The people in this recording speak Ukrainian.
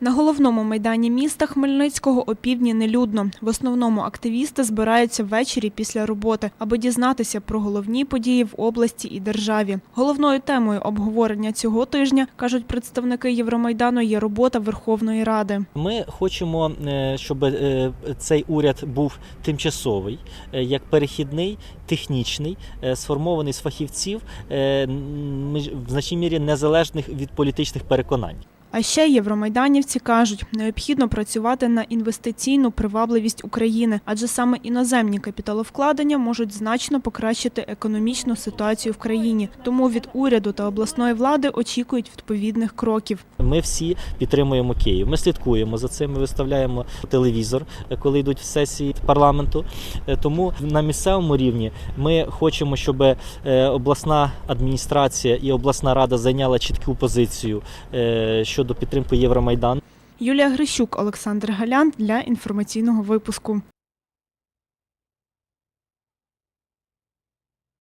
На головному майдані міста Хмельницького опівдні нелюдно. В основному активісти збираються ввечері після роботи, аби дізнатися про головні події в області і державі. Головною темою обговорення цього тижня, кажуть представники Євромайдану, є робота Верховної Ради. Ми хочемо, е, щоб е, цей уряд був тимчасовий, е, як перехідний, технічний, сформований з фахівців, в значній мірі незалежних від політичних переконань. А ще євромайданівці кажуть, необхідно працювати на інвестиційну привабливість України, адже саме іноземні капіталовкладення можуть значно покращити економічну ситуацію в країні. Тому від уряду та обласної влади очікують відповідних кроків. Ми всі підтримуємо Київ. Ми слідкуємо за цим. Ми виставляємо телевізор, коли йдуть в сесії парламенту. Е, Тому на місцевому рівні ми хочемо, щоб е, обласна адміністрація і обласна рада зайняла чітку позицію е, щодо підтримки Євромайдану. Юлія Грищук, Олександр Галян для інформаційного випуску.